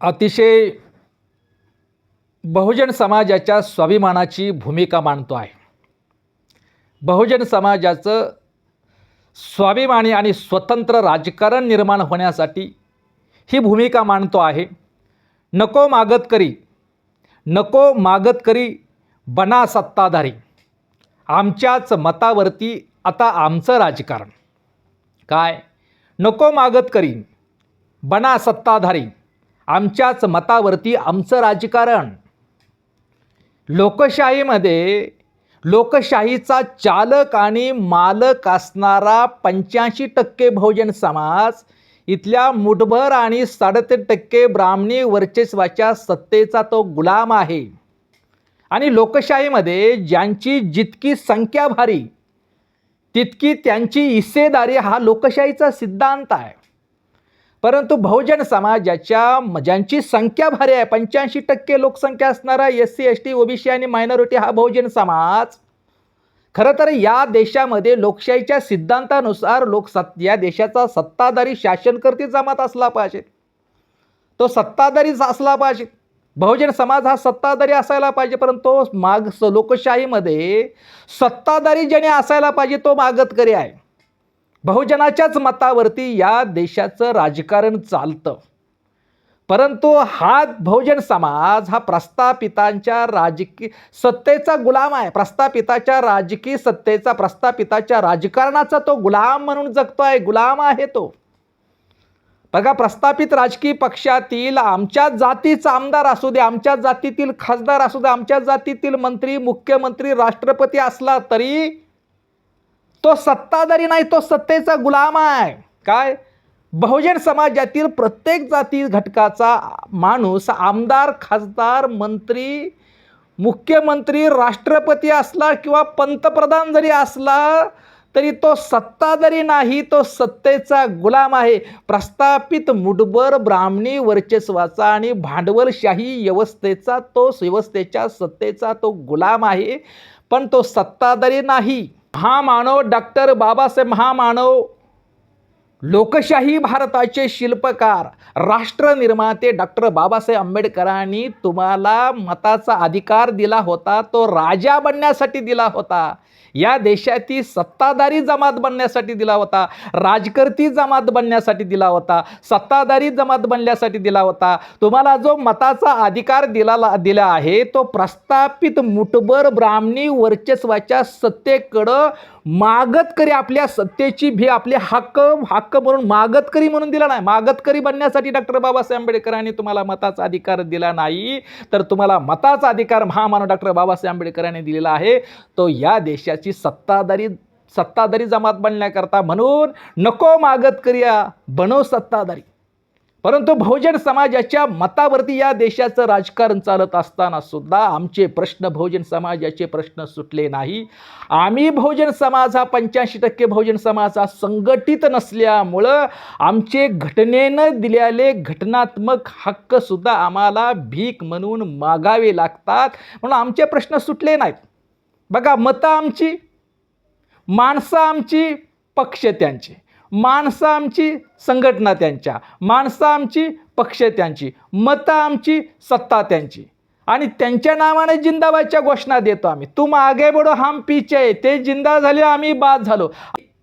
अतिशय बहुजन समाजाच्या स्वाभिमानाची भूमिका मांडतो आहे. बहुजन समाजाचं स्वाभिमानी आणि स्वतंत्र राजकारण निर्माण होण्यासाठी ही भूमिका मांडतो आहे. नको मागत करी नको मागत करी बना सत्ताधारी. आमच्याच मतावरती आता आमचं राजकारण. काय? नको मागत करी बना सत्ताधारी. आमच्याच मतावरती आमचं राजकारण. लोकशाहीमध्ये लोकशाहीचा चालक आणि मालक असणारा पंच्याऐंशी टक्के बहुजन समाज इथल्या मुठभर आणि साडेतीन टक्के ब्राह्मणी वर्चस्वाच्या सत्तेचा तो गुलाम आहे. आणि लोकशाहीमध्ये ज्यांची जितकी संख्या भारी तितकी त्यांची हिस्सेदारी हा लोकशाहीचा सिद्धांत आहे. परंतु बहुजन समाजाच्या ज्यांची संख्या भारी आहे. पंच्याऐंशी टक्के लोकसंख्या असणारा S C S T OBC आणि मायनॉरिटी हा बहुजन समाज. खरं तर या देशामध्ये लोकशाहीच्या सिद्धांतानुसार लोकसत् या देशाचा सत्ताधारी शासनकर्ती जमात असला पाहिजे. तो सत्ताधारीच असला पाहिजे. बहुजन समाज हा सत्ताधारी असायला पाहिजे परंतु माग स- लोकशाहीमध्ये सत्ताधारी ज्याने असायला पाहिजे तो मागतकरी आहे. बहुजनाच्याच मतावरती या देशाचं राजकारण चालतं. परंतु हा बहुजन समाज हा प्रस्थापितांच्या राजकीय सत्तेचा गुलाम आहे. प्रस्थापिताच्या राजकीय सत्तेचा प्रस्थापिताच्या राजकारणाचा तो गुलाम म्हणून जगतो आहे गुलाम आहे तो. बघा प्रस्थापित राजकीय पक्षातील आमच्या जातीचा आमदार असू दे आमच्या जातीतील खासदार असू दे आमच्या जातीतील मंत्री मुख्यमंत्री राष्ट्रपती असला तरी तो सत्ताधारी नाही तो सत्तेचा गुलाम आहे. काय? बहुजन समाजातील प्रत्येक जाती घटकाचा माणूस आमदार खासदार मंत्री मुख्यमंत्री राष्ट्रपती असला किंवा पंतप्रधान जरी असला तरी तो सत्ताधारी नाही तो सत्तेचा गुलाम आहे. प्रस्थापित मुठभर ब्राह्मणी वर्चस्वाचा आणि भांडवलशाही व्यवस्थेचा तो व्यवस्थेच्या सत्तेचा तो गुलाम आहे. पण तो सत्ताधारी नाही. महामानव डॉक्टर बाबासाहेब महामानव लोकशाही भारताचे शिल्पकार राष्ट्रनिर्माते डॉक्टर बाबासाहेब आंबेडकरांनी तुम्हाला मताचा अधिकार दिला होता तो राजा बनण्यासाठी दिला होता. या देशातील सत्ताधारी जमात बनण्यासाठी दिला होता राजकर्ती जमात बनण्यासाठी दिला होता सत्ताधारी जमात बनण्यासाठी दिला होता. तुम्हाला जो मताचा अधिकार दिला दिला आहे तो प्रस्थापित मुठभर ब्राह्मणी वर्चस्वाच्या सत्तेकडं मागतकरी आपल्या सत्तेची भी आपले हक्क हक्क म्हणून मागतकरी म्हणून दिला नाही. मागतकरी बनण्यासाठी डॉक्टर बाबासाहेब आंबेडकरांनी तुम्हाला मताचा अधिकार दिला नाही. तर तुम्हाला मताचा अधिकार महामानव डॉक्टर बाबासाहेब आंबेडकरांनी दिलेला आहे. तो या देशाची सत्ताधारी सत्ताधारी जमात बनण्याकरता म्हणून नको मागतकरी या, बनो सत्ताधारी. परंतु बहुजन समाजाच्या मतावरती या देशाचं राजकारण चालत असताना सुद्धा आमचे प्रश्न बहुजन समाजाचे प्रश्न सुटले नाही. आम्ही बहुजन समाज हा पंच्याऐंशी टक्के बहुजन समाज हा संघटित नसल्यामुळं आमचे घटनेनं दिलेले घटनात्मक हक्कसुद्धा आम्हाला भीक म्हणून मागावे लागतात म्हणून आमचे प्रश्न सुटले नाहीत. बघा मतं आमची माणसं आमची पक्ष त्यांचे. माणसं आमची संघटना त्यांच्या माणसं आमची पक्ष त्यांची मतं आमची सत्ता त्यांची. आणि त्यांच्या नावाने जिंदाबादच्या घोषणा देतो आम्ही. तुम आगे बडो हम पीचे ते जिंदा झाले आम्ही बाद झालो.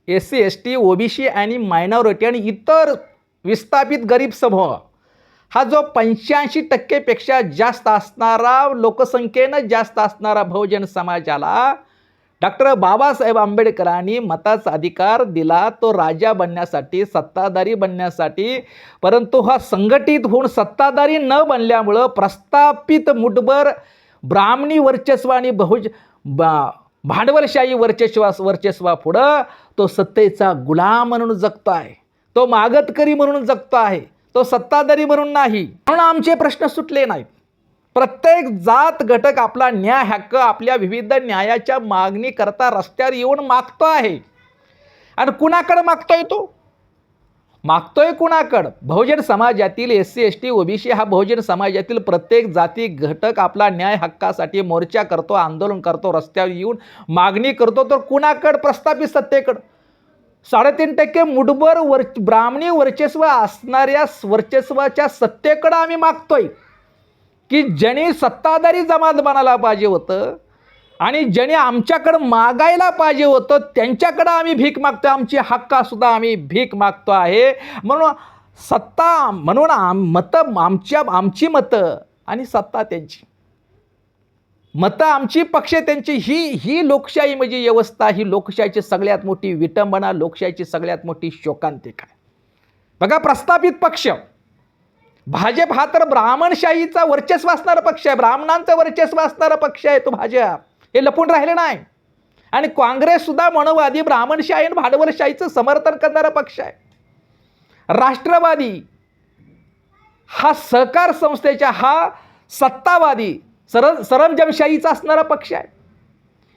S C S T OBC आणि मायनॉरिटी आणि इतर विस्थापित गरीब समूह. हा जो पंच्याऐंशी टक्केपेक्षा जास्त असणारा लोकसंख्येनं जास्त असणारा बहुजन समाजाला डॉक्टर बाबासाहेब आंबेडकरांनी मताचा अधिकार दिला तो राजा बनण्यासाठी सत्ताधारी बनण्यासाठी. परंतु हा संघटित होऊन सत्ताधारी न बनल्यामुळं प्रस्थापित मुठभर ब्राह्मणी वर्चस्व आणि बहुज बा भांडवलशाही वर्चस्वा वर्चस्वा पुढं तो सत्तेचा गुलाम म्हणून जगतो आहे तो मागतकरी म्हणून जगतो आहे तो सत्ताधारी म्हणून नाही. म्हणून आमचे प्रश्न सुटले नाहीत. प्रत्येक जात घटक आपला न्याय हक्क आपल्या विविध न्यायाच्या मागणी करता रस्त्यावर येऊन मागतो आहे. आणि कुणाकडं मागतोय तो? मागतोय कुणाकडं? बहुजन समाजातील S C S T OBC हा बहुजन समाजातील प्रत्येक जाती घटक आपला न्याय हक्कासाठी मोर्चा करतो आंदोलन करतो रस्त्यावर येऊन मागणी करतो. तर कुणाकडं? प्रस्थापित सत्तेकडं. साडेतीन टक्के मुठभर वर ब्राह्मणी वर्चस्व असणाऱ्या वर्चस्वाच्या सत्तेकडं आम्ही मागतोय. की ज्यांनी सत्ताधारी जमात बनायला पाहिजे होतं आणि ज्याने आमच्याकडं मागायला पाहिजे होतं त्यांच्याकडं आम्ही भीक मागतो आमची हक्कासुद्धा आम्ही भीक मागतो आहे. म्हणून सत्ता म्हणून आम मतं आमच्या आमची मतं आणि सत्ता त्यांची. मतं आमची पक्ष त्यांची ही ही लोकशाही म्हणजे व्यवस्था ही लोकशाहीची सगळ्यात मोठी विटंबना लोकशाहीची सगळ्यात मोठी शोकांतिका आहे. बघा प्रस्थापित पक्ष. भाजप हा तर ब्राह्मणशाहीचा वर्चस्व असणारा पक्ष आहे. ब्राह्मणांचा वर्चस्व असणारा पक्ष आहे तो भाजप. हे लपून राहिले नाही. आणि काँग्रेससुद्धा मनोवादी ब्राह्मणशाही आणि भांडवलशाहीचं समर्थन करणारा पक्ष आहे. राष्ट्रवादी हा सहकार संस्थेच्या हा सत्तावादी सर सरंजमशाहीचा असणारा पक्ष आहे.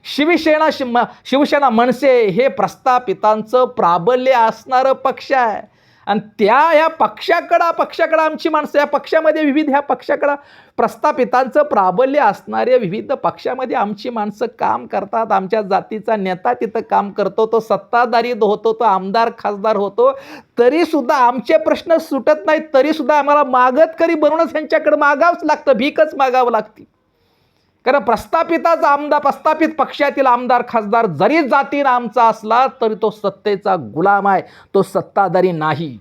शिवसेना शिम शिवसेना मनसे हे प्रस्थापितांचं प्राबल्य असणारं पक्ष आहे. आणि त्या ह्या पक्षाकडं पक्षाकडं आमची माणसं या पक्षामध्ये विविध ह्या पक्षाकडं प्रस्थापितांचं प्राबल्य असणारे विविध पक्षामध्ये आमची माणसं काम करतात. आमच्या जातीचा नेता तिथं काम करतो तो सत्ताधारी होतो तो आमदार खासदार होतो. तरीसुद्धा आमचे प्रश्न सुटत नाहीत तरीसुद्धा आम्हाला मागतकरी बनवूनच ह्यांच्याकडं मागावंच लागतं भीकच मागावं लागते. कारण प्रस्थापिताचा आमदार प्रस्थापित पक्षातील आमदार खासदार जरी जातीनं आमचा असला तरी तो सत्तेचा गुलाम आहे. तो सत्ताधारी नाही.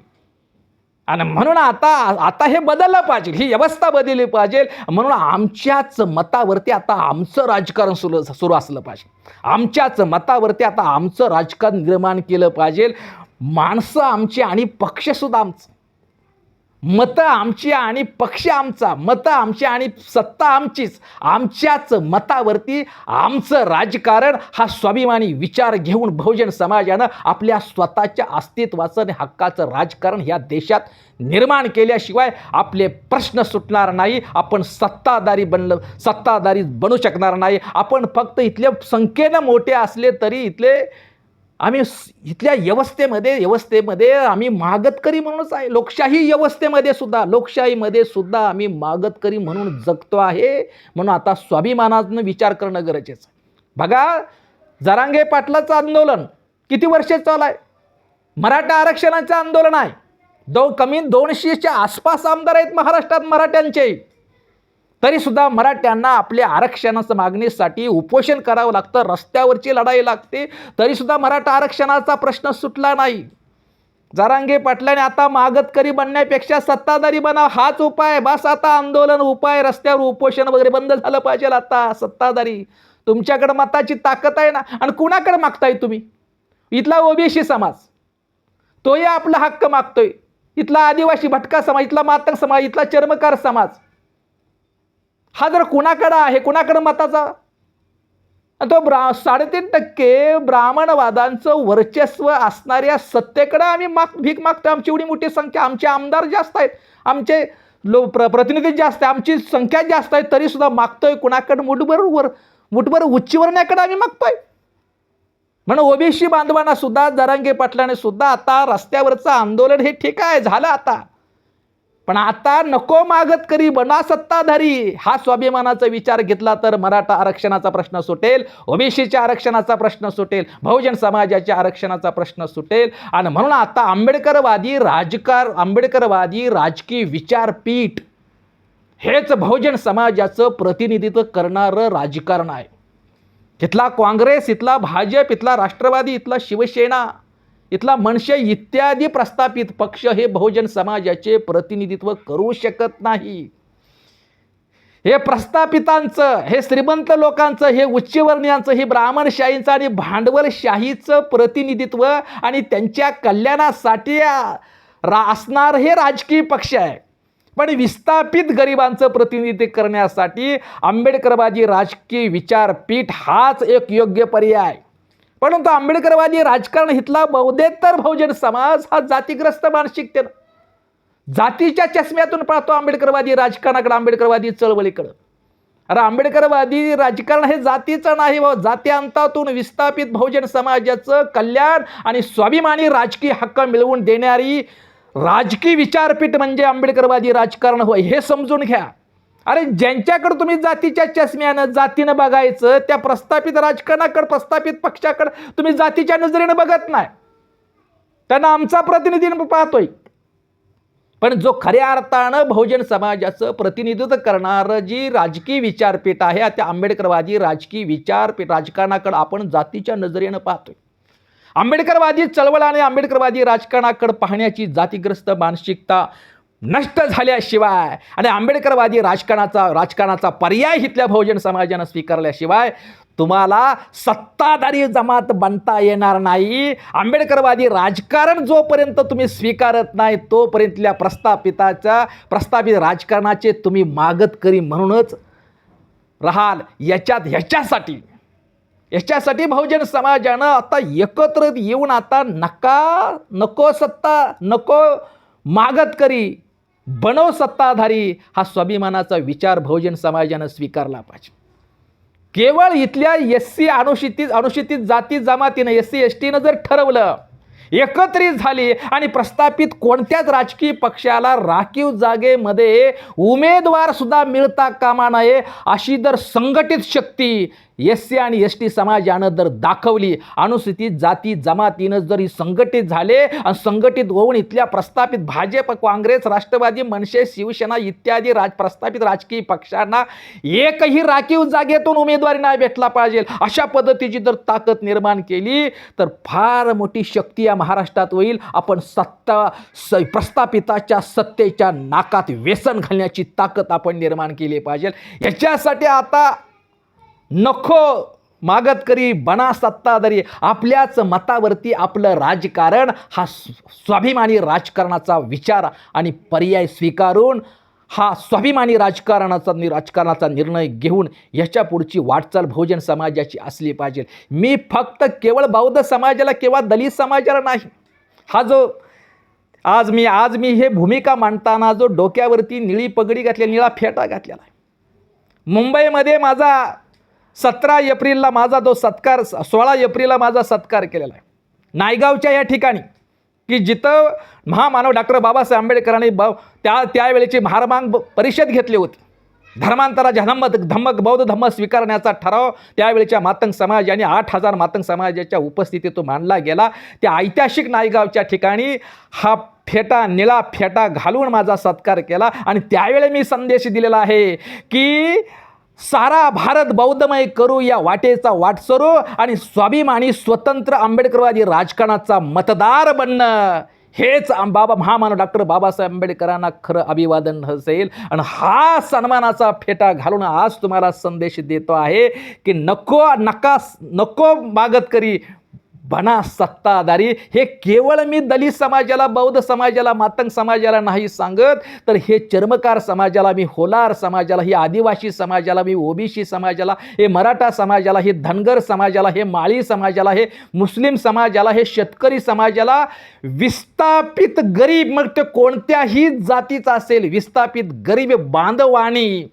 आणि म्हणून आता आता हे बदललं पाहिजे. ही व्यवस्था बदलली पाहिजे. म्हणून आमच्याच मतावरती आता आमचं राजकारण सुरू सुरू असलं पाहिजे. आमच्याच मतावरती आता आमचं राजकारण निर्माण केलं पाहिजे. माणसं आमची आणि पक्षसुद्धा आमचं. मतं आमची आणि पक्ष आमचा मतं आमची आणि सत्ता आमचीच. आमच्याच मतावरती आमचं राजकारण हा स्वाभिमानी विचार घेऊन बहुजन समाजानं आपल्या स्वतःच्या अस्तित्वाचं आणि हक्काचं राजकारण ह्या देशात निर्माण केल्याशिवाय आपले प्रश्न सुटणार नाही. आपण सत्ताधारी बनलं सत्ताधारी बनू शकणार नाही. आपण फक्त इथले संख्येनं मोठे असले तरी इथले आम्ही इथल्या व्यवस्थेमध्ये व्यवस्थेमध्ये आम्ही मागतकरी म्हणूनच आहे. लोकशाही व्यवस्थेमध्ये सुद्धा लोकशाहीमध्ये सुद्धा आम्ही मागतकरी म्हणून जगतो आहे. म्हणून आता स्वाभिमानानं विचार करणं गरजेचं आहे. बघा जरांगे पाटलाचं आंदोलन किती वर्षे चालू आहे? मराठा आरक्षणाचं आंदोलन आहे. दो कमी दोनशेच्या आसपास आमदार आहेत महाराष्ट्रात मराठ्यांचे. तरीसुद्धा मराठ्यांना आपल्या आरक्षणाच्या मागणीसाठी उपोषण करावं लागतं रस्त्यावरची लढाई लागते तरीसुद्धा मराठा आरक्षणाचा प्रश्न सुटला नाही. जरांगे पाटलाने आता मागतकरी बनण्यापेक्षा सत्ताधारी बना हाच उपाय बस आता आंदोलन उपाय रस्त्यावर उपोषण वगैरे बंद झालं पाहिजे आता सत्ताधारी. तुमच्याकडे मताची ताकद आहे ना आणि कुणाकडे मागताय तुम्ही? इथला ओबीसी समाज. तोही आपला हक्क मागतोय. इथला आदिवासी भटका समाज इथला मातंग समाज इथला चर्मकार समाज. हा जर कुणाकडं आहे कुणाकडं मताचा? तो ब्रा साडेतीन टक्के ब्राह्मणवादांचं वर्चस्व असणाऱ्या सत्तेकडं आम्ही माग भीक मागतो आमची एवढी मोठी संख्या आमचे आमदार जास्त आहेत. आमचे लो प्र प्रतिनिधी जास्त आहे आमची संख्या जास्त आहे तरीसुद्धा मागतोय कुणाकडं? मुठभर वर मुठभर उच्चीवरण्याकडं आम्ही मागतोय. म्हणून ओबीसी बांधवांना सुद्धा जरांगे पाटलाने सुद्धा आता रस्त्यावरचं आंदोलन हे ठीक आहे झालं आता. पण आता नको मागत करी बना सत्ताधारी. हा स्वाभिमानाचा विचार घेतला तर मराठा आरक्षणाचा प्रश्न सुटेल ओबीसीच्या आरक्षणाचा प्रश्न सुटेल बहुजन समाजाच्या आरक्षणाचा प्रश्न सुटेल. आणि म्हणून आता आंबेडकरवादी राजकार आंबेडकरवादी राजकीय विचारपीठ हेच बहुजन समाजाचं प्रतिनिधित्व करणारं राजकारण आहे. इथला काँग्रेस इथला भाजप इथला राष्ट्रवादी इथला शिवसेना इथला मनसे इत्यादी प्रस्थापित पक्ष हे बहुजन समाजाचे प्रतिनिधित्व करू शकत नाही. हे प्रस्थापितांचं हे श्रीमंत लोकांचं हे उच्चवर्णीयांचं हे ब्राह्मणशाहींचं आणि भांडवलशाहीचं प्रतिनिधित्व आणि त्यांच्या कल्याणासाठी रा असणार हे राजकीय पक्ष आहे. पण विस्थापित गरिबांचं प्रतिनिधित्व करण्यासाठी आंबेडकरबाजी राजकीय विचारपीठ हाच एक योग्य पर्याय. परंतु आंबेडकरवादी राजकारण हितला बहुदेतर बहुजन समाज हा जातीग्रस्त मानसिकतेनं जातीच्या चष्म्यातून पाहतो आंबेडकरवादी राजकारणाकडे आंबेडकरवादी चळवळीकडं. अरे आंबेडकरवादी राजकारण हे जातीचं नाही व जात्यांतातून विस्थापित बहुजन समाजाचं कल्याण आणि स्वाभिमानी राजकीय हक्क मिळवून देणारी राजकीय विचारपीठ म्हणजे आंबेडकरवादी राजकारण होय. हे समजून घ्या. अरे ज्यांच्याकडे तुम्ही जातीच्या चष्म्यानं जातीनं बघायचं त्या प्रस्थापित राजकारणाकडे प्रस्थापित पक्षाकडे तुम्ही जातीच्या नजरेनं बघत नाही. त्यांना आमचा प्रतिनिधी पाहतोय. पण जो खऱ्या अर्थानं बहुजन समाजाचं प्रतिनिधित्व करणारं जी राजकीय विचारपीठ आहे त्या आंबेडकरवादी राजकीय विचारपीठ राजकारणाकडे आपण जातीच्या नजरेनं पाहतोय. आंबेडकरवादी चळवळ आणि आंबेडकरवादी राजकारणाकडे पाहण्याची जातीग्रस्त मानसिकता नष्ट झाल्याशिवाय आणि आंबेडकरवादी राजकारणाचा राजकारणाचा पर्याय इथल्या बहुजन समाजानं स्वीकारल्याशिवाय तुम्हाला सत्ताधारी जमात बनता येणार नाही. आंबेडकरवादी राजकारण जोपर्यंत तुम्ही स्वीकारत नाही तोपर्यंतल्या प्रस्थापिताच्या प्रस्थापित राजकारणाचे तुम्ही मागत करी म्हणूनच राहाल. याच्यात ह्याच्यासाठी याच्यासाठी बहुजन समाजानं आता एकत्र येऊन आता नका नको सत्ता नको मागत करी. बनव सत्ताधारी हा स्वाभिमानाचा विचार बहुजन समाजानं स्वीकारला पाहिजे. केवळ इथल्या एस सी अनुसूचित अनुसूचित जाती जमातीनं एस सी एस टीनं जर ठरवलं एकत्रित झाली आणि प्रस्थापित कोणत्याच राजकीय पक्षाला राखीव जागेमध्ये उमेदवार सुद्धा मिळता कामा नये अशी जर संघटित शक्ती एस सी आणि एस टी समाजानं जर दाखवली अनुसूचित जाती जमातीनं जर ही संघटित झाले आणि संघटित होऊन इथल्या प्रस्थापित भाजप काँग्रेस राष्ट्रवादी मनसे शिवसेना इत्यादी राज प्रस्थापित राजकीय पक्षांना एकही राखीव जागेतून उमेदवारी नाही भेटला पाहिजे. अशा पद्धतीची जर ताकद निर्माण केली तर फार मोठी शक्ती या महाराष्ट्रात होईल. आपण सत्ता स प्रस्थापिताच्या सत्तेच्या नाकात व्यसन घालण्याची ताकद आपण निर्माण केली पाहिजे. याच्यासाठी आता नको मागत करी बना सत्ताधारी आपल्याच मतावरती आपलं राजकारण हा स्वाभिमानी राजकारणाचा विचार आणि पर्याय स्वीकारून हा स्वाभिमानी राजकारणाचा नि राजकारणाचा निर्णय घेऊन याच्या पुढची वाटचाल बहुजन समाजाची असली पाहिजे. मी फक्त केवळ बौद्ध समाजाला किंवा दलित समाजाला नाही हा जो आज मी आज मी हे भूमिका मांडताना जो डोक्यावरती निळी पगडी घातली निळा फेटा घातलेला आहे. मुंबईमध्ये माझा सतरा एप्रिलला माझा जो सत्कार सोळा एप्रिलला माझा सत्कार केलेला आहे. नायगावच्या या ठिकाणी की जिथं महामानव डॉक्टर बाबासाहेब आंबेडकरांनी ब त्या त्यावेळेची महारमांग परिषद घेतली होती. धर्मांतराच्या धम्म धम्मक बौद्ध धम्म स्वीकारण्याचा ठराव त्यावेळेच्या मातंग समाज आणि आठ हजार मातंग समाजाच्या उपस्थितीत तो मांडला गेला. त्या ऐतिहासिक नायगावच्या ठिकाणी हा फेटा निळा फेटा घालून माझा सत्कार केला. आणि त्यावेळी मी संदेश दिलेला आहे की सारा भारत बौद्धमय करू या वाटेचा वाटसरू आणि स्वाभिमानी स्वतंत्र आंबेडकरवादी राजकारणाचा मतदार बनणं. हेच बाबा महामानव डॉक्टर बाबासाहेब आंबेडकरांना खरं अभिवादन असेल. आणि हा सन्मानाचा फेटा घालून आज तुम्हाला संदेश देतो आहे की नको नका नको मागत करी बना सत्ताधारी हे केवळ मी दलित समाजाला बौद्ध समाजाला मातंग समाजाला नाही सांगत तर हे चर्मकार समाजाला मी होलार समाजाला हे आदिवासी समाजाला मी ओबीसी समाजाला हे मराठा समाजाला हे धनगर समाजाला हे माळी समाजाला हे मुस्लिम समाजाला हे शेतकरी समाजाला विस्थापित गरीब मग ते कोणत्याही जातीचा असेल विस्थापित गरीब बांधवाणी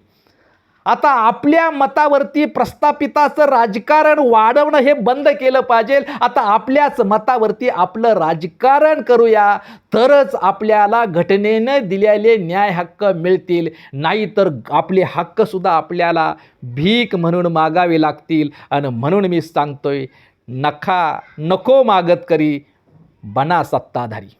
आता आपल्या मतावरती प्रस्थापिताचं राजकारण वाढवणं हे बंद केलं पाहिजे. आता आपल्याच मतावरती आपलं राजकारण करूया. तरच आपल्याला घटनेनं दिलेले न्याय हक्क मिळतील. नाहीतर आपले हक्कसुद्धा आपल्याला भीक म्हणून मागावे लागतील. आणि म्हणून मी सांगतोय नखा नको मागत करी बना सत्ताधारी.